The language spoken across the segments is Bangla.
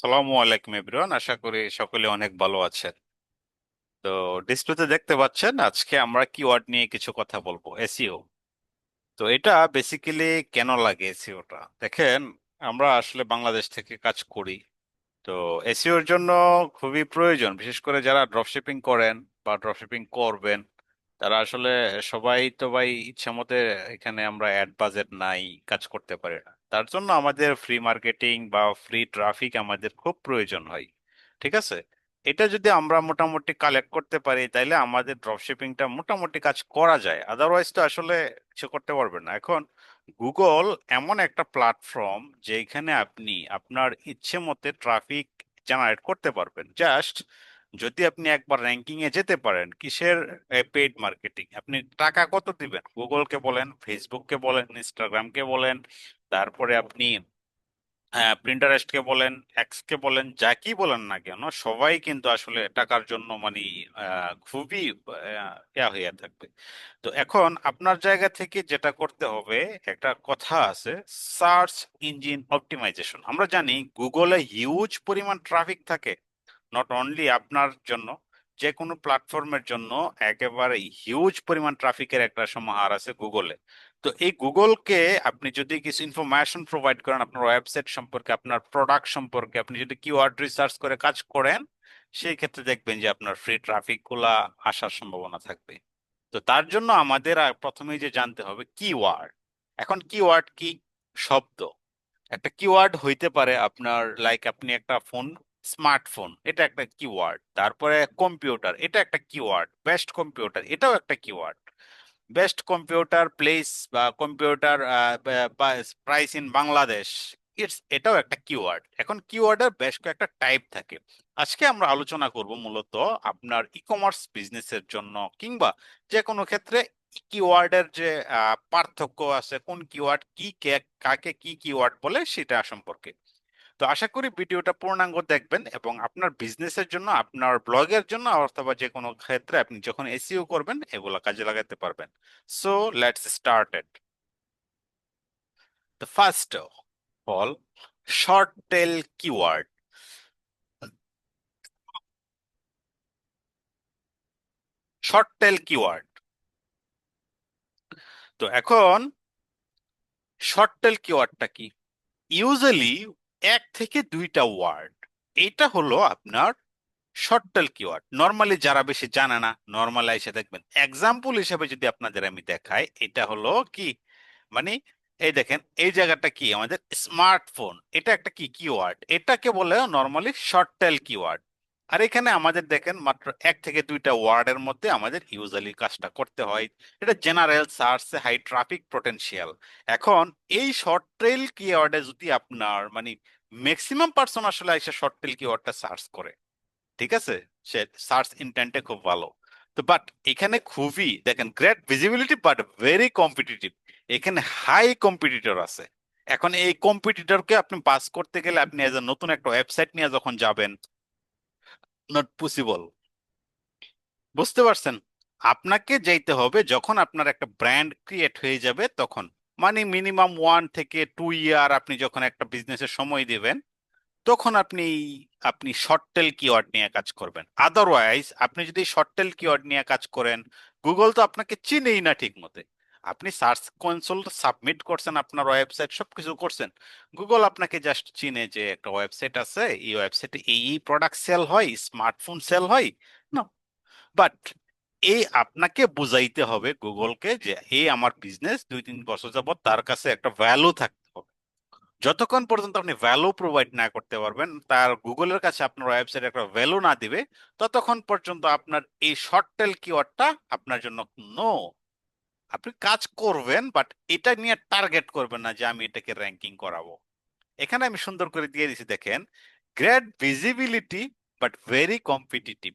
সালামু আলাইকুম এভরিওয়ান। আশা করি সকলে অনেক ভালো আছেন। তো ডিসপ্লেতে দেখতে পাচ্ছেন, আজকে আমরা কিওয়ার্ড নিয়ে কিছু কথা বলব এসইও তো এটা বেসিক্যালি কেন লাগে এসইওটা দেখেন, আমরা আসলে বাংলাদেশ থেকে কাজ করি। তো এসইওর জন্য খুবই প্রয়োজন, বিশেষ করে যারা ড্রপশিপিং করেন বা ড্রপশিপিং করবেন, তারা আসলে সবাই তো ভাই ইচ্ছা মতে এখানে আমরা অ্যাড বাজেট নাই, কাজ করতে পারি না। তার জন্য আমাদের ফ্রি মার্কেটিং বা ফ্রি ট্রাফিক আমাদের খুব প্রয়োজন হয়, ঠিক আছে? এটা যদি আমরা মোটামুটি কালেক্ট করতে পারি, তাইলে আমাদের ড্রপশিপিংটা মোটামুটি কাজ করা যায়। আদারওয়াইজ তো আসলে কিছু করতে পারবেন না। এখন গুগল এমন একটা প্ল্যাটফর্ম যেখানে আপনি আপনার ইচ্ছে মতে ট্রাফিক জেনারেট করতে পারবেন। জাস্ট যদি আপনি একবার র্যাঙ্কিং এ যেতে পারেন, কিসের পেইড মার্কেটিং আপনি টাকা কত দিবেন? গুগলকে বলেন ফেসবুককে বলেন ইনস্টাগ্রামকে বলেন তারপরে আপনি হ্যাঁ প্রিন্টারেস্টকে বলেন এক্সকে বলেন যা কি বলেন না কেন, সবাই কিন্তু আসলে টাকার জন্য মানে খুবই ইয়া হইয়া থাকবে। তো এখন আপনার জায়গা থেকে যেটা করতে হবে, একটা কথা আছে সার্চ ইঞ্জিন অপটিমাইজেশন আমরা জানি গুগলে হিউজ পরিমাণ ট্রাফিক থাকে নট অনলি আপনার জন্য যে কোনো প্ল্যাটফর্মের জন্য একেবারে হিউজ পরিমাণ ট্রাফিকের একটা সমাহার আছে গুগলে তো এই গুগলকে আপনি যদি কিছু ইনফরমেশন প্রোভাইড করেন আপনার ওয়েবসাইট সম্পর্কে, আপনার প্রোডাক্ট সম্পর্কে, আপনি যদি কিওয়ার্ড রিসার্চ করে কাজ করেন সেই ক্ষেত্রে দেখবেন যে আপনার ফ্রি ট্রাফিকগুলা আসার সম্ভাবনা থাকবে। তো তার জন্য আমাদের প্রথমেই যে জানতে হবে কিওয়ার্ড এখন কিওয়ার্ড কি শব্দ? একটা কিওয়ার্ড হইতে পারে আপনার লাইক আপনি একটা ফোন স্মার্টফোন এটা একটা কিওয়ার্ড তারপরে কম্পিউটার এটা একটা কিওয়ার্ড বেস্ট কম্পিউটার এটাও একটা কিওয়ার্ড বেস্ট কম্পিউটার প্লেস বা computer price in Bangladesh it's এটাও একটা কিওয়ার্ড এখন কিওয়ার্ডের বেশ কয়েকটা টাইপ থাকে। আজকে আমরা আলোচনা করব মূলত আপনার ই কমার্স বিজনেসের জন্য কিংবা যে কোনো ক্ষেত্রে কিওয়ার্ডের যে পার্থক্য আছে, কোন কিওয়ার্ড কি কে- কাকে কি কিওয়ার্ড বলে সেটা সম্পর্কে। তো আশা করি ভিডিওটা পূর্ণাঙ্গ দেখবেন এবং আপনার বিজনেসের জন্য, আপনার ব্লগের জন্য অথবা যে কোনো ক্ষেত্রে আপনি যখন এসিও করবেন, এগুলা কাজে লাগাতে পারবেন। So let's start it the first all short tail keyword short tail keyword তো এখন শর্ট টেল কিওয়ার্ডটা কি? ইউজুয়ালি এক থেকে দুইটা ওয়ার্ড, এটা হলো আপনার শর্ট টেল কিওয়ার্ড নর্মালি যারা বেশি জানে না নর্মালি এসে দেখবেন। এক্সাম্পল হিসেবে যদি আপনাদের আমি দেখাই, এটা হলো কি? মানে এই দেখেন, এই জায়গাটা কি? আমাদের স্মার্টফোন এটা একটা কি কিওয়ার্ড এটাকে বলে নর্মালি শর্ট টেল কিওয়ার্ড আর এখানে আমাদের দেখেন, মাত্র এক থেকে দুইটা ওয়ার্ডের মধ্যে আমাদের ইউজুয়ালি কাজটা করতে হয়। এটা general search high traffic potential এখন এই শর্ট টেল কিওয়ার্ডে যদি আপনার মানে ম্যাক্সিমাম পার্সন আসলে এসে শর্ট টেল কিওয়ার্ডটা সার্চ করে। ঠিক আছে? সে সার্চ ইন্টেন্টে খুব ভালো। তো বাট এখানে খুবই, দেখেন great visibility but very competitive এখানে হাই কম্পিটিটর আছে। এখন এই কম্পিটিটরকে আপনি পাস করতে গেলে আপনি এজ এ নতুন একটা ওয়েবসাইট নিয়ে যখন যাবেন নট পসিবল বুঝতে পারছেন? আপনাকে যাইতে হবে যখন আপনার একটা ব্র্যান্ড ক্রিয়েট হয়ে যাবে তখন। মানে মিনিমাম ওয়ান থেকে টু ইয়ার আপনি যখন একটা বিজনেসের সময় দিবেন, তখন আপনি আপনি শর্ট টেল কিওয়ার্ড নিয়ে কাজ করবেন। আদারওয়াইজ আপনি যদি শর্ট টেল কিওয়ার্ড নিয়ে কাজ করেন গুগল তো আপনাকে চিনেই না ঠিক মতে আপনি সার্চ কনসোল সাবমিট করছেন, আপনার ওয়েবসাইট সবকিছু করছেন। গুগল আপনাকে জাস্ট চিনে যে একটা ওয়েবসাইট আছে, এই ওয়েবসাইটে এই প্রোডাক্ট সেল হয় স্মার্টফোন সেল হয় না বাট এই আপনাকে বুঝাইতে হবে গুগলকে যে এই আমার বিজনেস দুই তিন বছর যাবত তার কাছে একটা ভ্যালু থাকতে হবে। যতক্ষণ পর্যন্ত আপনি ভ্যালু প্রোভাইড না করতে পারবেন, তার গুগলের কাছে আপনার ওয়েবসাইট একটা ভ্যালু না দিবে, ততক্ষণ পর্যন্ত আপনার এই শর্ট টেল কিওয়ার্ডটা আপনার জন্য নো আপনি কাজ করবেন বাট এটা নিয়ে টার্গেট করবেন না যে, আমি এটাকে র্যাঙ্কিং করাবো। এখানে আমি সুন্দর করে দিয়ে দিছি, দেখেন great visibility but very competitive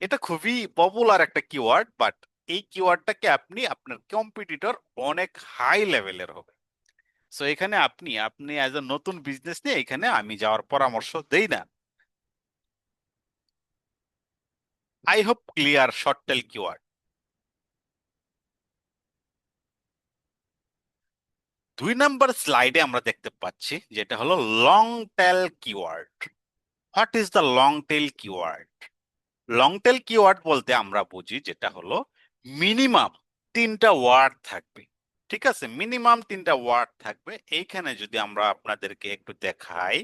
এটা খুবই পপুলার একটা কিওয়ার্ড বাট এই কিওয়ার্ডটাকে আপনি আপনার কম্পিটিটর অনেক হাই লেভেলের হবে। সো এখানে আপনি আপনি অ্যাজ এ নতুন বিজনেস নিয়ে এখানে আমি যাওয়ার পরামর্শ দেই না। I hope clear short tail keyword দুই নাম্বার স্লাইডে আমরা দেখতে পাচ্ছি, যেটা হলো long tail keyword what is the long tail keyword long tail keyword বলতে আমরা বুঝি যেটা হলো মিনিমাম তিনটা ওয়ার্ড থাকবে। ঠিক আছে? মিনিমাম তিনটা ওয়ার্ড থাকবে। এইখানে যদি আমরা আপনাদেরকে একটু দেখাই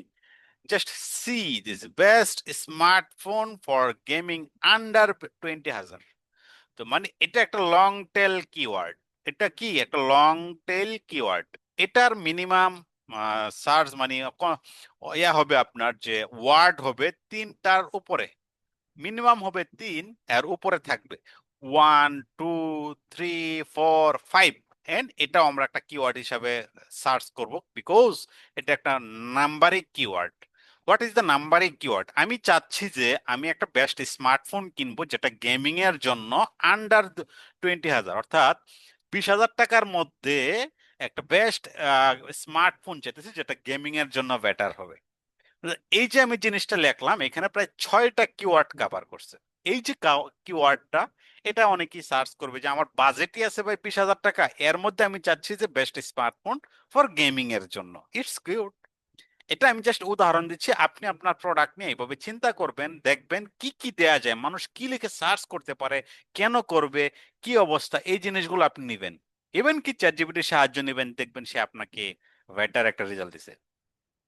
just see this best smartphone for gaming under twenty হাজার। তো মানে এটা একটা লং টেল কিওয়ার্ড এটা কি? একটা লং টেল কিওয়ার্ড এটার মিনিমাম সার্চ মানে ইয়া হবে আপনার যে ওয়ার্ড হবে তিনটার উপরে। মিনিমাম হবে তিন, এর উপরে থাকবে। One, two, three, four, five. And এটাও আমরা একটা কিওয়ার্ড হিসাবে সার্চ করব বিকজ এটা একটা numeric keyword what is the numeric keyword আমি চাচ্ছি যে আমি একটা বেস্ট স্মার্টফোন কিনবো যেটা গেমিং এর জন্য আন্ডার টোয়েন্টি হাজার। অর্থাৎ বিশ হাজার টাকার মধ্যে একটা বেস্ট স্মার্টফোন চাইতেছি যেটা গেমিং এর জন্য বেটার হবে। এই যে আমি জিনিসটা লিখলাম, এখানে প্রায় ছয়টা কিওয়ার্ড কভার করছে। এই যে কিওয়ার্ডটা এটা অনেকেই সার্চ করবে যে আমার বাজেটই আছে ভাই বিশ হাজার টাকা, এর মধ্যে আমি চাচ্ছি যে বেস্ট স্মার্টফোন ফর গেমিং এর জন্য। ইটস কিউট এটা আমি জাস্ট উদাহরণ দিচ্ছি, আপনি আপনার প্রোডাক্ট নিয়ে এইভাবে চিন্তা করবেন, দেখবেন কি কি দেয়া যায়, মানুষ কি লিখে সার্চ করতে পারে, কেন করবে, কি অবস্থা, এই জিনিসগুলো আপনি নেবেন। ইভেন কি চ্যাট জিপিটির সাহায্য নেবেন, দেখবেন সে আপনাকে বেটার একটা রেজাল্ট দিছে।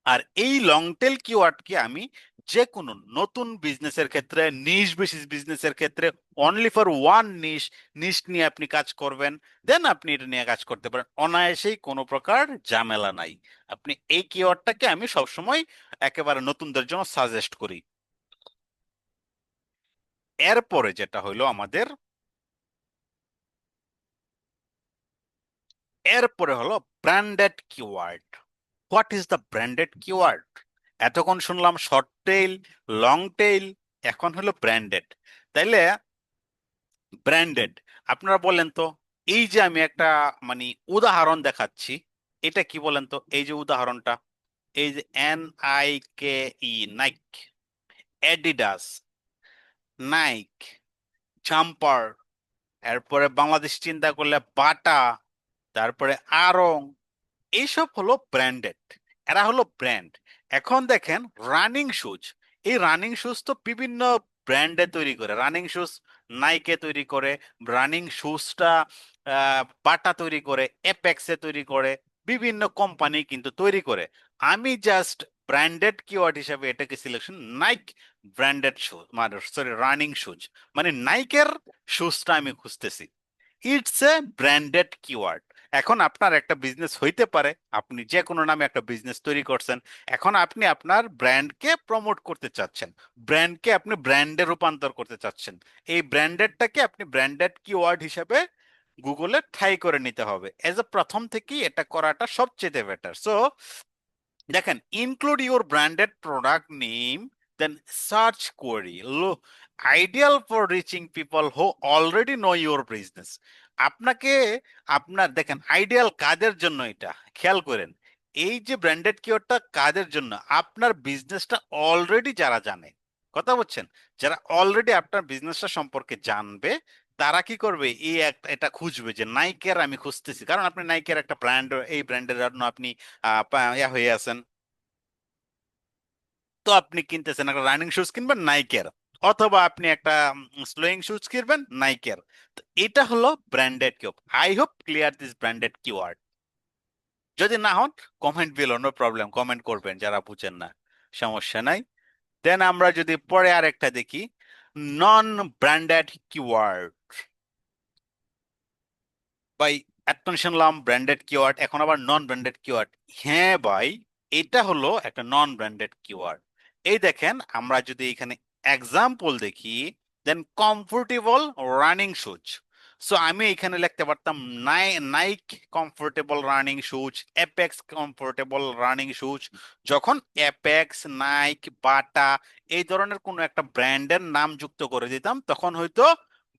আর এই লং টেল কিওয়ার্ডকে আমি যে কোনো নতুন বিজনেসের ক্ষেত্রে নিশ বেসিস বিজনেসের ক্ষেত্রে only for one niche niche নিয়ে আপনি কাজ করবেন দেন আপনি এটা নিয়ে কাজ করতে পারেন। অনায়াসেই কোনো প্রকার ঝামেলা নাই। আপনি এই কিওয়ার্ডটাকে আমি সবসময় একেবারে নতুনদের জন্য সাজেস্ট করি। এরপরে যেটা হইল আমাদের, এরপরে হলো branded keyword what is the branded keyword এতক্ষণ শুনলাম শর্ট টেইল লং টেইল এখন হলো ব্র্যান্ডেড তাইলে ব্র্যান্ডেড আপনারা বলেন তো, এই যে আমি একটা মানে উদাহরণ দেখাচ্ছি, এটা কি বলেন তো? এই যে উদাহরণটা, এই যে N I K E Nike Adidas Nike jumper এরপরে বাংলাদেশ চিন্তা করলে বাটা তারপরে আরং এইসব হলো ব্র্যান্ডেড এরা হলো ব্র্যান্ড এখন দেখেন রানিং শুজ এই রানিং শুজ তো বিভিন্ন ব্র্যান্ডে তৈরি করে। রানিং শুজ নাইকে তৈরি করে রানিং শুজটা বাটা তৈরি করে এপেক্সে তৈরি করে, বিভিন্ন কোম্পানি কিন্তু তৈরি করে। আমি জাস্ট ব্র্যান্ডেড কিওয়ার্ড হিসাবে এটাকে সিলেকশন নাইক ব্র্যান্ডেড শুজ মানে সরি রানিং শুজ মানে নাইকের শুজটা আমি খুঁজতেছি। ইটস এ ব্র্যান্ডেড কিওয়ার্ড এখন আপনার একটা বিজনেস হইতে পারে। আপনি যে কোনো নামে একটা বিজনেস তৈরি করছেন। এখন আপনি আপনার ব্র্যান্ডকে প্রমোট করতে চাচ্ছেন। ব্র্যান্ডকে আপনি ব্র্যান্ডে রূপান্তর করতে চাচ্ছেন। এই ব্র্যান্ডেডটাকে আপনি ব্র্যান্ডেড কিওয়ার্ড হিসেবে গুগলে ঠাই করে নিতে হবে। এজ এ প্রথম থেকেই এটা করাটা সবচেয়ে বেটার সো দেখেন include your branded product name then search query low ideal for reaching people who already know your business আপনাকে আপনার, দেখেন আইডিয়াল কাদের জন্য এটা, খেয়াল করেন, এই যে ব্র্যান্ডেড কিওয়ার্ডটা কাদের জন্য, আপনার বিজনেসটা অলরেডি যারা জানে, কথা বলছেন? যারা অলরেডি আপনার বিজনেসটা সম্পর্কে জানবে, তারা কি করবে? এই একটা, এটা খুঁজবে যে নাইকের আমি খুঁজতেছি। কারণ আপনি নাইকের একটা ব্র্যান্ড এই ব্র্যান্ডের জন্য আপনি ইয়া হয়ে আছেন। তো আপনি কিনতেছেন একটা রানিং শুজ কিনবেন নাইকের অথবা আপনি একটা স্লোয়িং শুজ কিনবেন নাইকের তো এটা হলো branded keyword I hope clear this branded keyword যদি না হন comment below no problem comment করবেন যারা বুঝেন না। সমস্যা নাই। দেন আমরা যদি পরে আর একটা দেখি। নন ব্র্যান্ডেড কিওয়ার্ড ভাই এতক্ষণ শুনলাম ব্র্যান্ডেড কিওয়ার্ড এখন আবার নন ব্র্যান্ডেড কিওয়ার্ড হ্যাঁ ভাই, এটা হলো একটা নন ব্র্যান্ডেড কিওয়ার্ড এই দেখেন, আমরা যদি এখানে এক্সাম্পল দেখি then comfortable running shoes so আমি এখানে লিখতে পারতাম নাই Nike comfortable running shoes apex comfortable running shoes যখন অ্যাপেক্স নাইক বাটা এই ধরনের কোনো একটা ব্র্যান্ডের নাম যুক্ত করে দিতাম, তখন হয়তো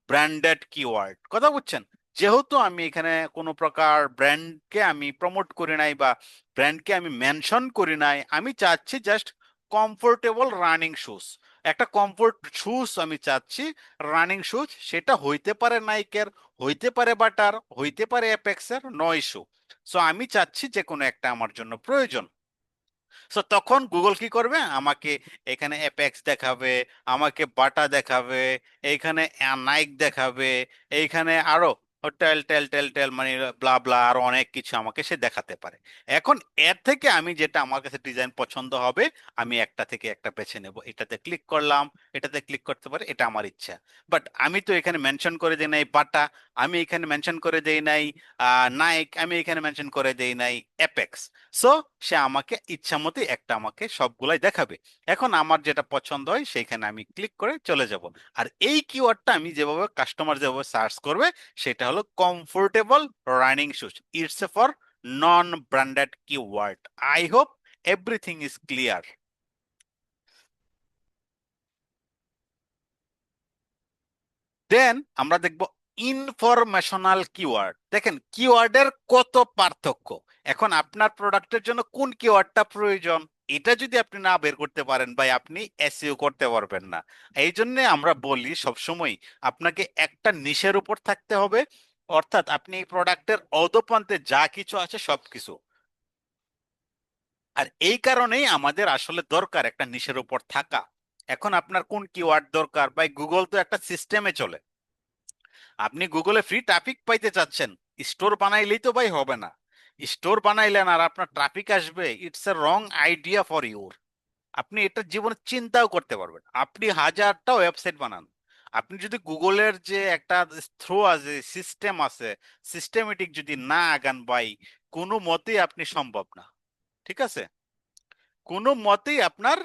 ব্র্যান্ডেড কিওয়ার্ড কথা বুঝছেন? যেহেতু আমি এখানে কোনো প্রকার ব্র্যান্ডকে আমি প্রমোট করি নাই বা ব্র্যান্ডকে আমি মেনশন করি নাই, আমি চাচ্ছি জাস্ট কমফোর্টেবল রানিং শুজ একটা কমফোর্ট শুজ আমি চাচ্ছি রানিং শুজ সেটা হইতে পারে নাইকের হইতে পারে বাটার হইতে পারে অ্যাপেক্সের নয় ইস্যু সো আমি চাচ্ছি যে কোনো একটা আমার জন্য প্রয়োজন। সো তখন গুগল কি করবে? আমাকে এখানে অ্যাপেক্স দেখাবে, আমাকে বাটা দেখাবে, এইখানে নাইক দেখাবে, এইখানে আরও টেল টেল টেল টেল মানে ব্লা ব্লা, আরও অনেক কিছু আমাকে সে দেখাতে পারে। এখন এর থেকে আমি যেটা আমার কাছে ডিজাইন পছন্দ হবে, আমি একটা থেকে একটা বেছে নেব। এটাতে ক্লিক করলাম, এটাতে ক্লিক করতে পারে, এটা আমার ইচ্ছা। বাট আমি তো এখানে মেনশন করে দিই নাই বাটা, আমি এখানে মেনশন করে দেই নাই নাইক, আমি এখানে মেনশন করে দেই নাই অ্যাপেক্স। সো সে আমাকে ইচ্ছা মতো একটা আমাকে সবগুলাই দেখাবে। এখন আমার যেটা পছন্দ হয় সেইখানে আমি ক্লিক করে চলে যাব। আর এই কিওয়ার্ডটা আমি যেভাবে কাস্টমার যেভাবে সার্চ করবে, সেটা হলো comfortable running shoes it's a for non branded keyword I hope everything is clear then আমরা দেখব ইনফরমেশনাল কিওয়ার্ড দেখেন কিওয়ার্ডের কত পার্থক্য। এখন আপনার প্রোডাক্টের জন্য কোন কিওয়ার্ডটা প্রয়োজন, এটা যদি আপনি না বের করতে পারেন ভাই, আপনি এসইও করতে পারবেন না। এই জন্য আমরা বলি সবসময় আপনাকে একটা নিশের উপর থাকতে হবে। অর্থাৎ আপনি এই প্রোডাক্টের অদপান্তে যা কিছু আছে সবকিছু। আর এই কারণেই আমাদের আসলে দরকার একটা নিশের উপর থাকা। এখন আপনার কোন কিওয়ার্ড দরকার? ভাই গুগল তো একটা সিস্টেমে চলে। আপনি গুগলে ফ্রি ট্রাফিক পাইতে চাচ্ছেন স্টোর বানাইলেই তো ভাই হবে না। স্টোর বানাইলেন আর আপনার ট্রাফিক আসবে it's a wrong idea for your আপনি এটা জীবনে চিন্তাও করতে পারবেন আপনি হাজারটা ওয়েবসাইট বানান। আপনি যদি গুগলের যে একটা থ্রো আছে সিস্টেম আছে সিস্টেমেটিক যদি না আগান ভাই, কোনো মতেই আপনি সম্ভব না। ঠিক আছে? কোনো মতেই আপনার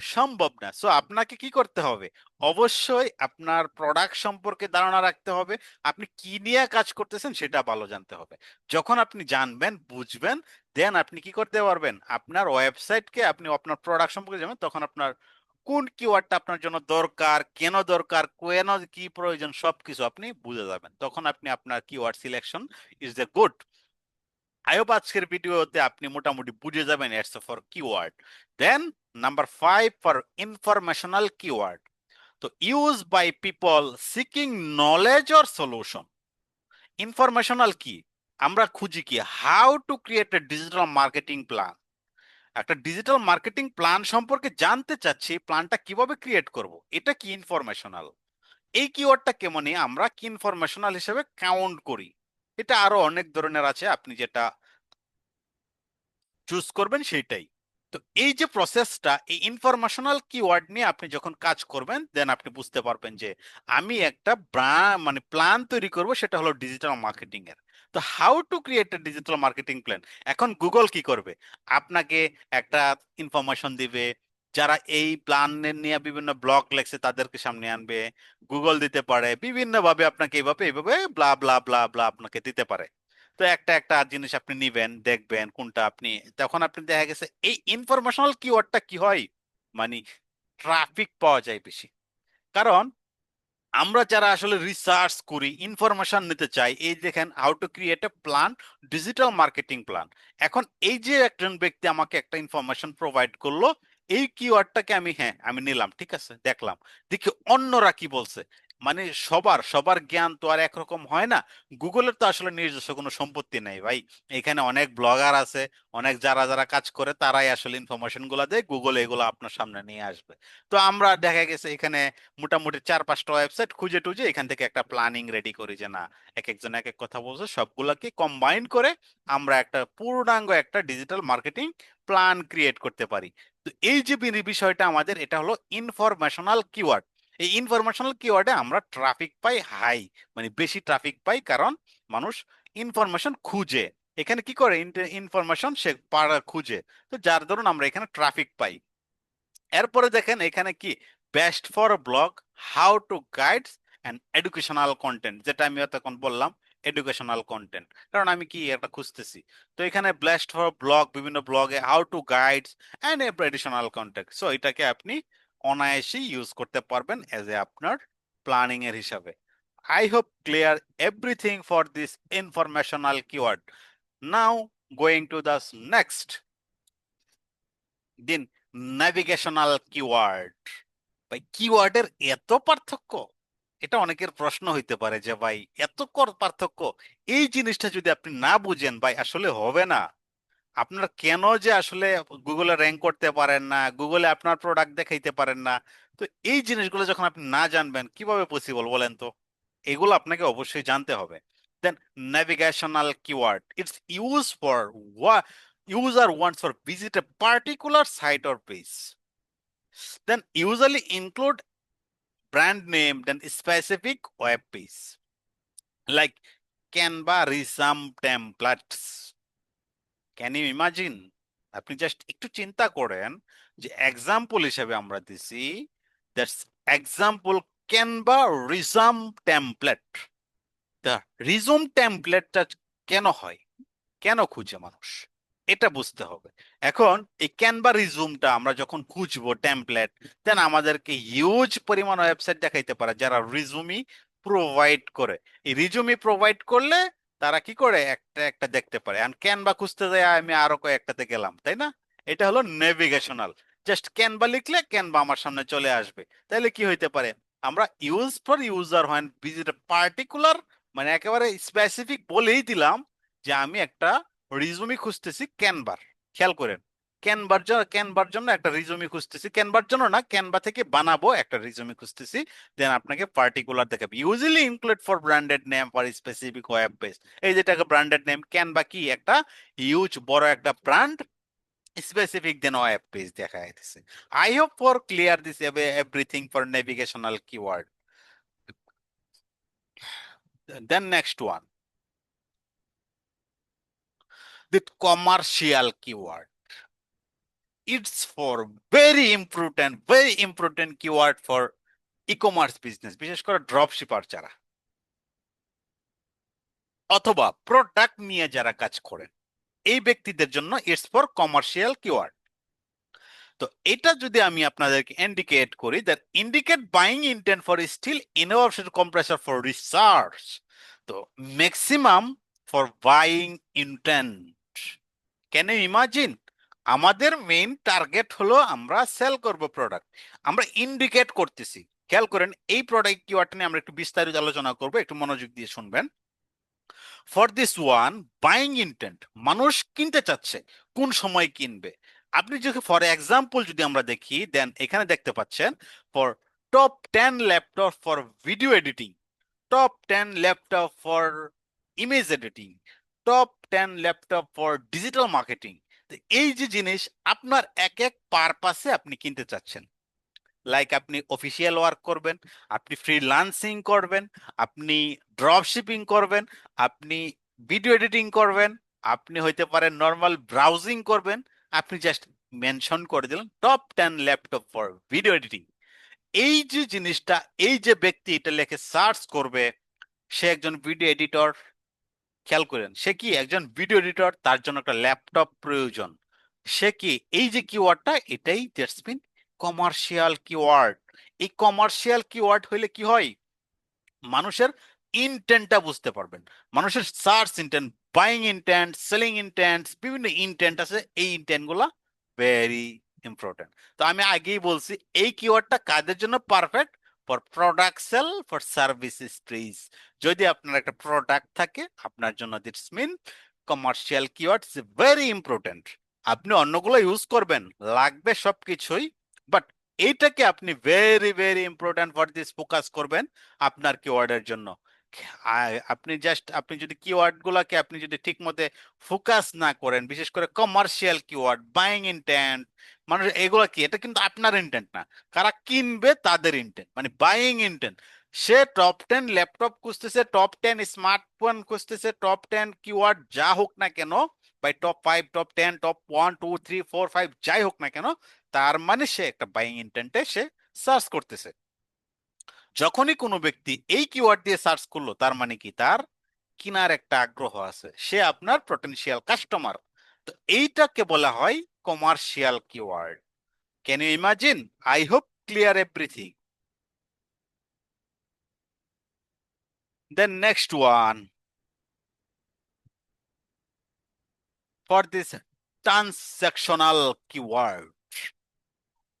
সম্ভব না। সো আপনাকে কি করতে হবে? অবশ্যই আপনার প্রোডাক্ট সম্পর্কে ধারণা রাখতে হবে। আপনি কি নিয়ে কাজ করতেছেন সেটা ভালো জানতে হবে। যখন আপনি জানবেন, বুঝবেন দেন আপনি কি করতে পারবেন? আপনার ওয়েবসাইটকে আপনি আপনার প্রোডাক্ট সম্পর্কে জানবেন, তখন আপনার কোন কিওয়ার্ডটা আপনার জন্য দরকার, কেন দরকার, কেন কি প্রয়োজন, সবকিছু আপনি বুঝে যাবেন। তখন আপনি আপনার keyword selection is the good hope আজকের ভিডিওতে আপনি মোটামুটি বুঝে যাবেন it's for keyword then number five for informational keyword তো use by people seeking knowledge or solution informational কি? আমরা খুঁজি কি? How to create a digital marketing plan একটা ডিজিটাল মার্কেটিং প্ল্যান সম্পর্কে জানতে চাচ্ছি প্ল্যানটা কীভাবে ক্রিয়েট করব? এটা কি ইনফরমেশনাল এই কিওয়ার্ডটা কেমনই আমরা কি ইনফরমেশনাল হিসেবে কাউন্ট করি? এটা আরও অনেক ধরনের আছে, আপনি যেটা চুজ করবেন সেইটাই। তো এই যে প্রসেসটা এই ইনফরমেশনাল কিওয়ার্ড নিয়ে আপনি যখন কাজ করবেন দেন আপনি বুঝতে পারবেন যে আমি একটা মানে প্ল্যান তৈরি করব, সেটা হলো ডিজিটাল মার্কেটিং এর। তো how to create a digital marketing plan এখন গুগল কি করবে? আপনাকে একটা ইনফরমেশন দিবে যারা এই প্ল্যান নিয়ে বিভিন্ন ব্লগ লেখছে তাদেরকে সামনে আনবে গুগল দিতে পারে বিভিন্ন ভাবে আপনাকে এইভাবে এইভাবে ব্লা ব্লা ব্লা ব্লা আপনাকে দিতে পারে। তো একটা একটা জিনিস আপনি নিবেন, দেখবেন কোনটা আপনি, তখন আপনি দেখা গেছে এই ইনফরমেশনাল কিওয়ার্ডটা কি হয়? মানে ট্রাফিক পাওয়া যায় বেশি। কারণ আমরা যারা আসলে রিসার্চ করি ইনফরমেশন নিতে চাই, এই দেখেন how to create a plan digital marketing plan এখন এই যে একজন ব্যক্তি আমাকে একটা ইনফরমেশন প্রোভাইড করল এই কিওয়ার্ডটাকে আমি হ্যাঁ আমি নিলাম, ঠিক আছে? দেখলাম। দেখি অন্যরা কি বলছে। মানে সবার সবার জ্ঞান তো আর একরকম হয় না। গুগলের তো আসলে নিজস্ব কোনো সম্পত্তি নেই ভাই। এখানে অনেক ব্লগার আছে, অনেক যারা যারা কাজ করে তারাই আসলে ইনফরমেশনগুলা দেয় গুগল এগুলো আপনার সামনে নিয়ে আসবে। তো আমরা দেখা গেছে এখানে মোটামুটি চার পাঁচটা ওয়েবসাইট খুঁজে টুজে এখান থেকে একটা প্ল্যানিং রেডি করি যে না এক একজন এক এক কথা বলছে, সবগুলাকে কম্বাইন করে আমরা একটা পূর্ণাঙ্গ একটা ডিজিটাল মার্কেটিং প্ল্যান ক্রিয়েট করতে পারি। তো এই যে বিষয়টা আমাদের, এটা হলো ইনফরমেশনাল কিওয়ার্ড এই ইনফরমেশনাল কিওয়ার্ডে আমরা ট্রাফিক পাই হাই মানে বেশি ট্রাফিক পাই কারণ মানুষ ইনফরমেশন খুঁজে। এখানে কি করে? ইনফরমেশন সে পাড়া খুঁজে। তো যার ধরুন আমরা এখানে ট্রাফিক পাই। এরপরে দেখেন এখানে কি? Best for blog how to guides and educational content যেটা আমি তখন বললাম। এডুকেশনাল কন্টেন্ট কারণ আমি কি একটা খুঁজতেছি? তো এখানে ব্লেস্ট ফর ব্লগ বিভিন্ন ব্লগে how to guides and educational content so এটাকে আপনি অনায়াসেই ইউজ করতে পারবেন এজ এ আপনার প্ল্যানিং এর হিসাবে। I hope clear everything for this informational keyword now going to the next দিন ন্যাভিগেশনাল কিওয়ার্ড ভাই কিওয়ার্ডের এত পার্থক্য। এটা অনেকের প্রশ্ন হইতে পারে যে, ভাই, এত কর পার্থক্য, এই জিনিসটা যদি আপনি না বুঝেন, ভাই, আসলে হবে না। আপনার কেন যে আসলে গুগলে র্যাঙ্ক করতে পারেন না গুগলে আপনার প্রোডাক্ট দেখাইতে পারেন না? তো এই জিনিসগুলো যখন আপনি না জানবেন, কীভাবে পসিবল বলেন তো? এগুলো আপনাকে অবশ্যই জানতে হবে। Then navigational keyword it's use for what user wants or visit a particular site or page then usually include brand name then specific web page like canva resume templates. Can you imagine আপনি জাস্ট একটু চিন্তা করেন যে এক্সাম্পল হিসেবে আমরা দিছি that's example Canva resume template the resume টেমপ্লেটটা কেন হয়? কেন খুঁজে মানুষ? এটা বুঝতে হবে। এখন এই ক্যানভা রিজুমটা আমরা যখন খুঁজবো টেমপ্লেট দেন আমাদেরকে হিউজ পরিমাণ ওয়েবসাইট দেখাইতে পারে যারা রিজুমি প্রোভাইড করে। এই রিজুমি প্রোভাইড করলে তারা কি করে? একটা একটা দেখতে পারে। আর ক্যানভা খুঁজতে যায়, আমি আরও কয়েকটাতে গেলাম, তাই না? এটা হলো নেভিগেশনাল জাস্ট ক্যানভা লিখলে ক্যানভা আমার সামনে চলে আসবে। তাহলে কি হইতে পারে? আমরা ইউজ ফর ইউজার হয় ভিজিট পার্টিকুলার মানে একেবারে স্পেসিফিক বলেই দিলাম যে আমি একটা রিজুমি খুঁজতেছি ক্যানবার খেয়াল করেন ক্যানবার জন্য ক্যানবার জন্য একটা রিজুমি খুঁজতেছি। ক্যানবার জন্য না, ক্যানভা থেকে বানাবো একটা রিজুমি খুঁজতেছি। দেন আপনাকে পার্টিকুলার দেখাবে। Usually include for branded name for specific web base এই যেটাকে ব্র্যান্ডেড নেম ক্যানভা কি একটা হিউজ বড় একটা brand specific then web page দেখা যাইতেছে I hope for clear this everything for navigational keyword then next one the commercial keyword. It's for very important very important keyword for e-commerce business, বিশেষ করে ড্রপ শিপার যারা। অথবা প্রোডাক্ট নিয়ে যারা কাজ করেন, এই ব্যক্তিদের জন্য ইটস ফর কমার্শিয়াল কিওয়ার্ড তো এটা যদি আমি আপনাদেরকে ইন্ডিকেট করি that indicate buying intent for still innovation compressor for research তো maximum for buying intent can you imagine আমাদের মেইন টার্গেট হলো আমরা সেল করব প্রোডাক্ট আমরা ইন্ডিকেট করতেছি। খেয়াল করেন, এই প্রোডাক্ট কিওয়ার্ড নিয়ে আমরা একটু বিস্তারিত আলোচনা করব, একটু মনোযোগ দিয়ে শুনবেন। For this one buying intent মানুষ কিনতে চাচ্ছে, কোন সময় কিনবে? আপনি যদি ফর এক্সাম্পল যদি আমরা দেখি দেন এখানে দেখতে পাচ্ছেন for top ten laptop for video editing top ten laptop for image editing top ten laptop for digital marketing এই যে জিনিস, আপনার এক এক পারপাসে আপনি কিনতে চাচ্ছেন। লাইক আপনি অফিসিয়াল ওয়ার্ক করবেন, আপনি ফ্রিল্যান্সিং করবেন, আপনি ড্রপ শিপিং করবেন, আপনি ভিডিও এডিটিং করবেন, আপনি হইতে পারেন নর্মাল ব্রাউজিং করবেন, আপনি জাস্ট মেনশন করে দিলেন top ten laptop for video editing এই যে জিনিসটা, এই যে ব্যক্তি এটা লেখে সার্চ করবে, সে একজন ভিডিও এডিটর খেয়াল করেন, সে কি একজন ভিডিও এডিটর তার জন্য একটা ল্যাপটপ প্রয়োজন। সে কি এই যে কিওয়ার্ডটা এটাই দ্যাটস কমার্শিয়াল কিওয়ার্ড এই কমার্শিয়াল কিওয়ার্ড হইলে কি হয়? মানুষের ইনটেন্টটা বুঝতে পারবেন। মানুষের search intent buying intent selling intent বিভিন্ন ইন্টেন্ট আছে, এই ইন্টেন্টগুলা ভেরি ইম্পর্টেন্ট তো আমি আগেই বলছি, এই কিওয়ার্ডটা কাদের জন্য perfect for product sale for services prize যদি আপনার একটা প্রোডাক্ট থাকে, আপনার জন্য this mean commercial keyword is very important আপনি অন্যগুলো ইউজ করবেন, লাগবে সবকিছুই বাট এইটাকে আপনি very very important for this focus করবেন আপনার কিওয়ার্ডের জন্য। আপনি জাস্ট আপনি যদি কিওয়ার্ড গুলাকে আপনি যদি ঠিক মতে ফোকাস না করেন, বিশেষ করে কমার্শিয়াল কিওয়ার্ড বাইং ইন্টেন্ট মানুষ এগুলা কি? এটা কিন্তু আপনার ইন্টেন্ট না। কারা কিনবে? তাদের ইন্টেন্ট মানে বাইং ইন্টেন্ট সে টপ টেন ল্যাপটপ খুঁজতেছে টপ টেন স্মার্টফোন খুঁজতেছে টপ টেন কিওয়ার্ড যা হোক না কেন by top five top ten top one two three four five যাই হোক না কেন, তার মানে সে একটা বাইং ইন্টেন্টে সে সার্চ করতেছে। যখনই কোনো ব্যক্তি এই কিওয়ার্ড দিয়ে সার্চ করল, তার মানে কি? তার কিনার একটা আগ্রহ আছে। সে আপনার পটেনশিয়াল কাস্টমার তো এইটাকে বলা হয় commercial keyword can you imagine I hope clear everything then next one for this transactional keyword.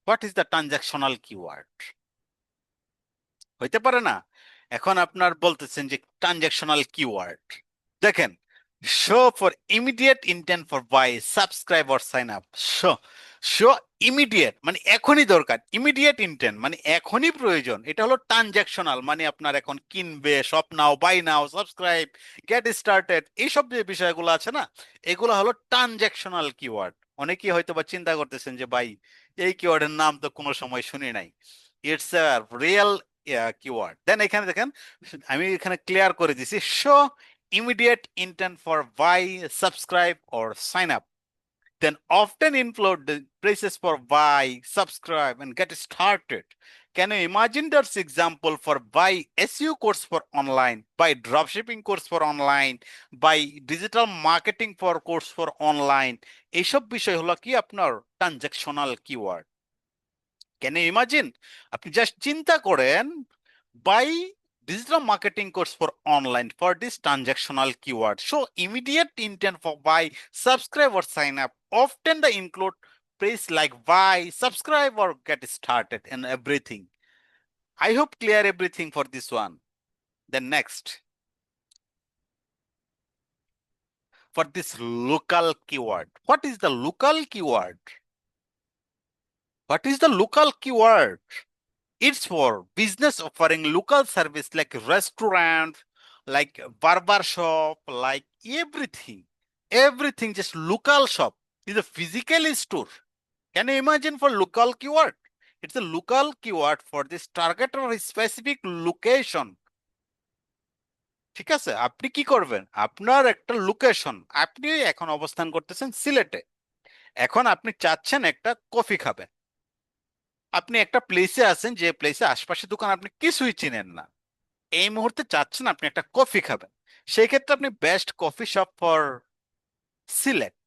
What is the transactional keyword? হইতে পারে না? এখন আপনার বলতেছেন যে ট্রানজাকশনাল কিওয়ার্ড দেখেন show for immediate intent for buy subscribe or sign up show show immediate মানে এখনই দরকার। ইমিডিয়েট ইন্টেন্ট মানে এখনই প্রয়োজন। এটা হলো ট্রানজাকশনাল মানে আপনার এখন কিনবে shop now buy now subscribe get started এইসব যে বিষয়গুলো আছে না, এগুলো হলো ট্রানজাকশনাল কিওয়ার্ড অনেকেই হয়তো বা চিন্তা করতেছেন যে ভাই, এই কিওয়ার্ডের নাম তো কোনো সময় শুনি নাই। ইটস আ রিয়েল আমি এখানে ক্লিয়ার করে দিছি show immediate intent for buy subscribe or sign up then often example for buy S U course online buy drop course for online buy digital marketing for course for online এইসব বিষয় হলো কি আপনার transactional keyword can you imagine আপনি জাস্ট চিন্তা করেন buy digital marketing course for online for this transactional keyword. Show immediate intent for buy, subscribe or sign up. Often they include praise like buy, subscribe or get started and everything. I hope clear everything for this one. Then next. For this local keyword. What is the local keyword? What is the local keyword? It's for business offering local service like restaurant, like barber shop, like everything. Everything just local shop is a physical store. Can you imagine for local keyword? It's a local keyword for this target or specific location. ঠিক আছে আপনি কি করবেন আপনার একটা লোকেশন আপনি এখন অবস্থান করতেছেন সিলেটে এখন আপনি চাচ্ছেন একটা কফি খাবেন আপনি একটা প্লেসে আছেন, যে প্লেসে আশপাশে দোকান আপনি কিছুই চিনেন না। এই মুহূর্তে চাচ্ছেন আপনি একটা কফি খাবেন। সেই ক্ষেত্রে আপনি best coffee shop for Sylhet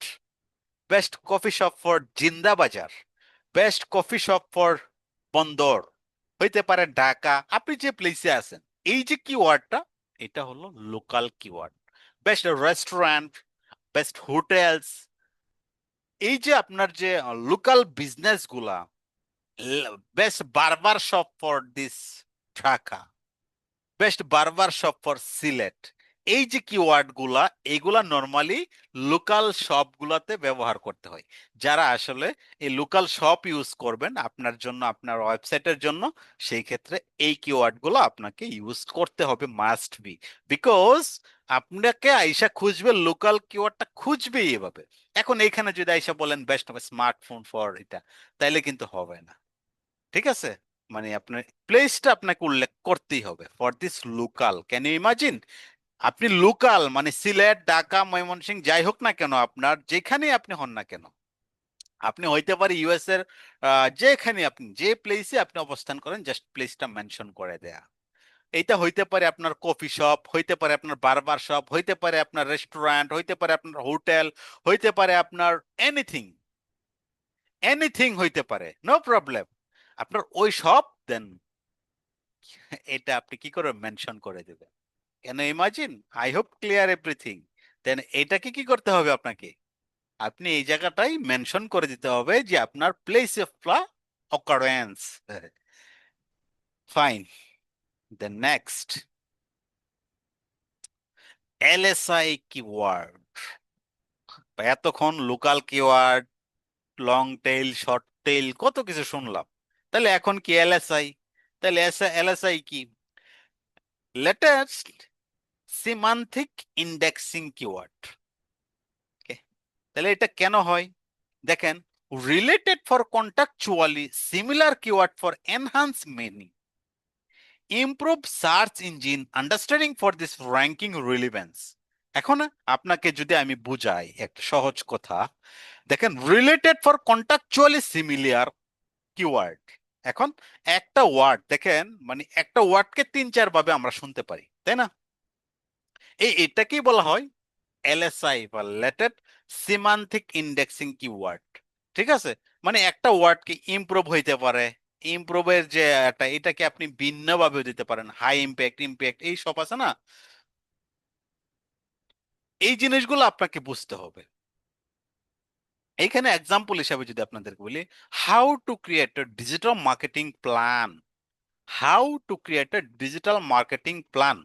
best coffee shop for Zindabazar best coffee shop for Bandar, হইতে পারে ঢাকা। আপনি যে প্লেসে আছেন, এই যে কিওয়ার্ডটা এটা হলো local keyword best restaurant best hotels এই যে আপনার যে লোকাল বিজনেসগুলা best barber shop for this Dhaka, best barber shop for Silet. এই যে কিওয়ার্ডগুলা এইগুলা নর্মালি লোকাল শপ গুলাতে ব্যবহার করতে হয়। যারা আসলে এই লোকাল শপ ইউজ করবেন আপনার জন্য আপনার ওয়েবসাইটের জন্য সেই ক্ষেত্রে এই কিওয়ার্ডগুলো আপনাকে ইউজ করতে হবে মাস্ট বি বিকজ আপনাকে আইসা খুঁজবে লোকাল কিওয়ার্ডটা খুঁজবে এভাবে। এখন এইখানে যদি আইসা বলেন বেস্ট স্মার্টফোন ফর এটা তাইলে কিন্তু হবে না। ঠিক আছে? মানে আপনার প্লেসটা আপনাকে উল্লেখ করতেই হবে for this local can you imagine আপনি লোকাল মানে সিলেট, ঢাকা, ময়মনসিংহ, যাই হোক না কেন, আপনার যেখানে আপনি হন না কেন, আপনি হইতে পারে ইউএস এর যেখানে আপনি, যে প্লেসে আপনি অবস্থান করেন জাস্ট প্লেসটা মেনশন করে দেয়া। এইটা হইতে পারে আপনার কফি শপ হইতে পারে আপনার বারবার শপ হইতে পারে আপনার রেস্টুরেন্ট হইতে পারে আপনার হোটেল হইতে পারে আপনার এনিথিং এনিথিং হইতে পারে নো প্রবলেম আপনার ওই সব দেন এটা আপনি কি করে মেনশন করে দেবেন? Can imagine I hope clear everything then এটাকে কি করতে হবে আপনাকে? আপনি এই জায়গাটাই মেনশন করে দিতে হবে যে আপনার place of occurrence fine then next LSI keyword এতক্ষণ local keyword long tail short tail কত কিছু শুনলাম। তাহলে এখন কি এলএসআই তাহলে এলএসআই কি? লেটেস্ট সিমান্থিক ইন্ডেক্সিং কিওয়ার্ড তাহলে এটা কেন হয়? দেখেন related for contextually similar keyword for enhance meaning improve search engine understanding for this ranking relevance এখন আপনাকে যদি আমি বুঝাই একটা সহজ কথা, দেখেন related for contextually similar keyword এখন একটা ওয়ার্ড দেখেন মানে একটা ওয়ার্ডকে তিন চার ভাবে আমরা শুনতে পারি, তাই না? এই এটাকেই বলা হয় এলএসআই বা লেটেড সিমান্থিক ইন্ডেক্সিং কি ওয়ার্ড ঠিক আছে? মানে একটা ওয়ার্ডকে ইমপ্রুভ হইতে পারে ইমপ্রুভের যে একটা, এটাকে আপনি ভিন্নভাবে দিতে পারেন হাই ইম্প্যাক্ট ইম্প্যাক্ট এই সব আছে না? এই জিনিসগুলো আপনাকে বুঝতে হবে। এইখানে এক্সাম্পল হিসাবে যদি আপনাদেরকে বলি how to create digital marketing plan how to create digital marketing plan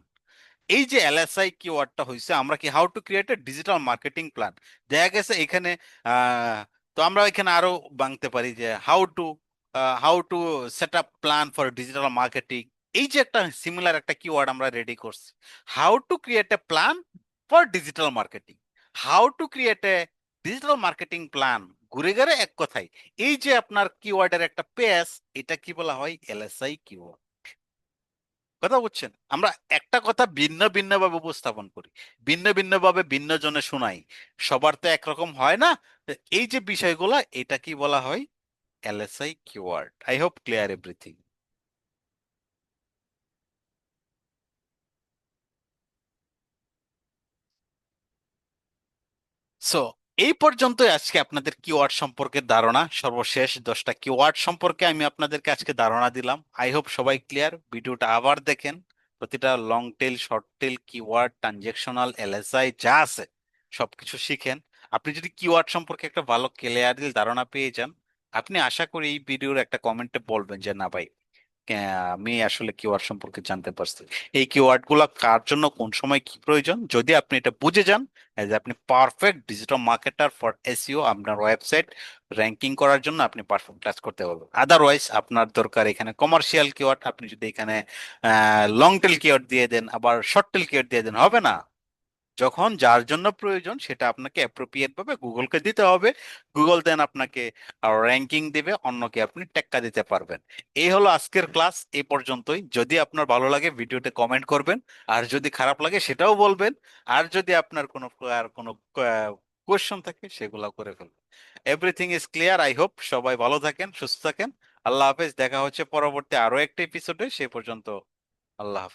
এই যে এলএসআই কিওয়ার্ডটা হয়েছে আমরা কি how to create a digital marketing plan দেখা গেছে এখানে তো আমরা এখানে আরও বাংতে পারি যে how to how to set up plan for digital marketing এই যে একটা সিমিলার একটা কিওয়ার্ড আমরা রেডি করছি। How to create a plan for digital marketing how to create a digital marketing plan ঘুরে ঘুরে এক কথায়, এই যে আপনার কিওয়ার্ডের একটা পেজ এটা কি বলা হয়? এলএসআই কিওয়ার্ড কথা বুঝছেন? আমরা একটা কথা ভিন্ন ভিন্ন ভাবে উপস্থাপন করি, ভিন্ন ভিন্ন ভাবে ভিন্ন জনে শোনাই, সবার তো একরকম হয় না? এই যে বিষয়গুলো, এটা কি বলা হয়? LSI keyword I hope clear everything so এই পর্যন্ত আজকে আপনাদের কিওয়ার্ড সম্পর্কে ধারণা। সর্বশেষ দশটা কিওয়ার্ড সম্পর্কে আমি আপনাদেরকে আজকে ধারণা দিলাম। আই হোপ সবাই ক্লিয়ার ভিডিওটা আবার দেখেন। প্রতিটা long tail short tail keyword transactional LSI যা আছে, সবকিছু শিখেন। আপনি যদি কিওয়ার্ড সম্পর্কে একটা ভালো ক্লিয়ার ধারণা পেয়ে যান, আপনি আশা করি এই ভিডিওর একটা কমেন্টে বলবেন যে, না ভাই আমি আসলে কিওয়ার্ড সম্পর্কে জানতে পারছি। এই কিওয়ার্ডগুলা কার জন্য, কোন সময় কি প্রয়োজন? যদি আপনি এটা বুঝে যান যে আপনি perfect digital marketer for SEO আপনার ওয়েবসাইট র্যাঙ্কিং করার জন্য আপনি পারফেক্ট ক্লাস করতে পারবেন। আদারওয়াইজ আপনার দরকার এখানে কমার্শিয়াল কিওয়ার্ড আপনি যদি এখানে লং টেল কিওয়ার্ড দিয়ে দেন, আবার শর্ট টেল কিওয়ার্ড দিয়ে দেন, হবে না? যখন যার জন্য প্রয়োজন সেটা আপনাকে অ্যাপ্রোপ্রিয়েট ভাবে গুগলকে দিতে হবে। গুগল দেন আপনাকে র্যাঙ্কিং দিবে, অন্যকে আপনি টেক্কা দিতে পারবেন। এই হলো আজকের ক্লাস এ পর্যন্তই। যদি আপনার ভালো লাগে ভিডিওতে কমেন্ট করবেন, আর যদি খারাপ লাগে সেটাও বলবেন, আর যদি আপনার কোনো আর কোনো কোয়েশ্চন থাকে সেগুলো করে ফেলবেন। Everything is clear I hope সবাই ভালো থাকেন, সুস্থ থাকেন। আল্লাহ হাফেজ, দেখা হচ্ছে পরবর্তী আরও একটা এপিসোডে সে পর্যন্ত আল্লাহ হাফেজ।